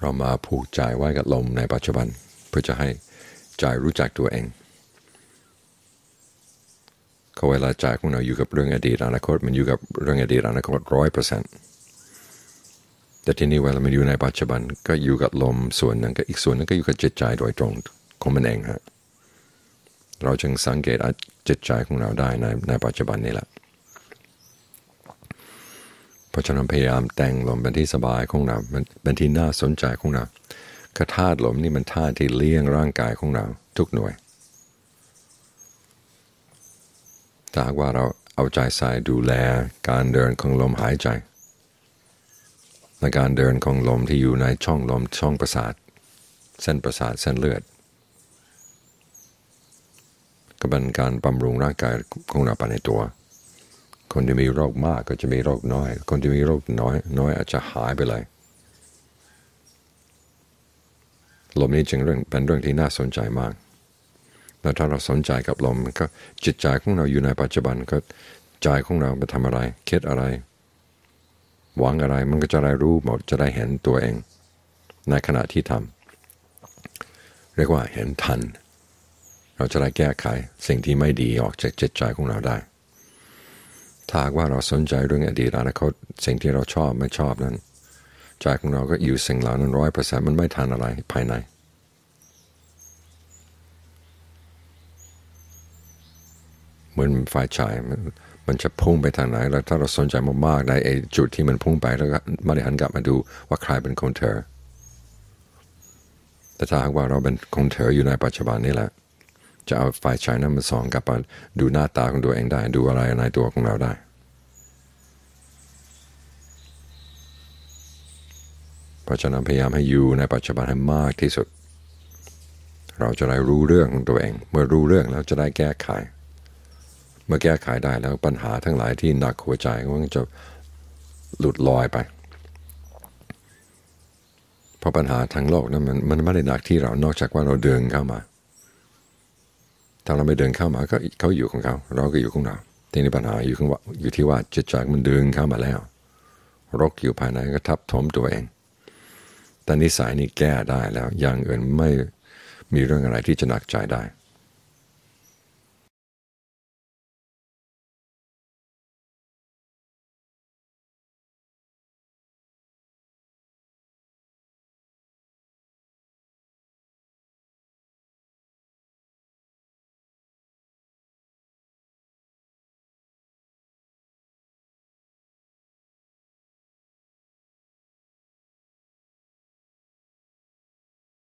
เรามาผูกใจไว้กับลมในปัจจุบัน เพื่อจะให้ใจรู้จักตัวเองเขาเวลาใจของเราอยู่กับเรื่องอดีตอนาคต มันอยู่กับเรื่องอดีตอนาคตร้อยเปอร์เซ็นต์แต่ทีนี้เวลามันอยู่ในปัจจุบันก็อยู่กับลมส่วนหนึ่งก็อีกส่วนนึงก็อยู่กับจิตใจโดยตรงของมันเองฮะเราจึงสังเกตจิตใจของเราได้ในในปัจจุบันนี้แหละ เพราะฉะนั้นพยายามแต่งลมเป็นที่สบายของเราเป็นที่น่าสนใจของเรากระธาตุลมนี่มันธาตุที่เลี้ยงร่างกายของเราทุกหน่วยถ้าหากว่าเราเอาใจใส่ดูแลการเดินของลมหายใจในการเดินของลมที่อยู่ในช่องลมช่องประสาท เส้นประสาทเส้นเลือดก็เป็นการบำรุงร่างกายของเราไปในตัว คนที่มีโรคมากก็จะมีโรคน้อย คนที่มีโรคน้อย น้อยอาจจะหายไปเลย ลมนี้จึงเรื่องเป็นเรื่องที่น่าสนใจมากแล้วถ้าเราสนใจกับลมก็จิตใจของเราอยู่ในปัจจุบันก็ใจของเราไปทำอะไรคิดอะไร หวังอะไรมันก็จะได้รู้หมดจะได้เห็นตัวเอง ในขณะที่ทำเรียกว่าเห็นทัน เราจะได้แก้ไขสิ่งที่ไม่ดีออกจากจิตใจของเราได้ ถ้าว่าเราสนใจเรื่องอดีตอนาคตสิ่งที่เราชอบไม่ชอบนั้นใจของเราก็อยู่สิ่งเหล่านั้นร้อยเปอร์เซ็นต์มันไม่ทันอะไรภายใน เหมือนไฟฉายมันจะพุ่งไปทางไหน แล้วถ้าเราสนใจมากๆในไอ้จุดที่มันพุ่งไปแล้วก็มาได้หันกลับมาดูว่าใครเป็นคนเธอแต่ถ้าหากว่าเราเป็นคนเธออยู่ในปัจจุบันนี่แหละ จะเอาไฟฉายนั้นมาส่องกลับมาดูหน้าตาของตัวเองได้ ดูอะไรในตัวของเราได้เพราะฉะนั้นพยายามให้อยู่ในปัจจุบันให้มากที่สุด เราจะได้รู้เรื่องของตัวเอง เมื่อรู้เรื่องแล้วจะได้แก้ไข เมื่อแก้ไขได้แล้วปัญหาทั้งหลายที่หนักหัวใจมันจะหลุดลอยไปเพราะปัญหาทางโลกนั้นมันมันไม่ได้หนักที่เรานอกจากว่าเราเดินเข้ามา ถ้าเราไม่เดินเข้ามาก็เขาอยู่ของเขาเราก็อยู่ของเราทีนี้ปัญหาอยู่ที่ว่าอยู่ที่ว่าจิตใจมันเดินเข้ามาแล้ว รกอยู่ภายในก็ทับถมตัวเอง แต่นิสัยนี่แก้ได้แล้วอย่างอื่นไม่มีเรื่องอะไรที่จะหนักใจได้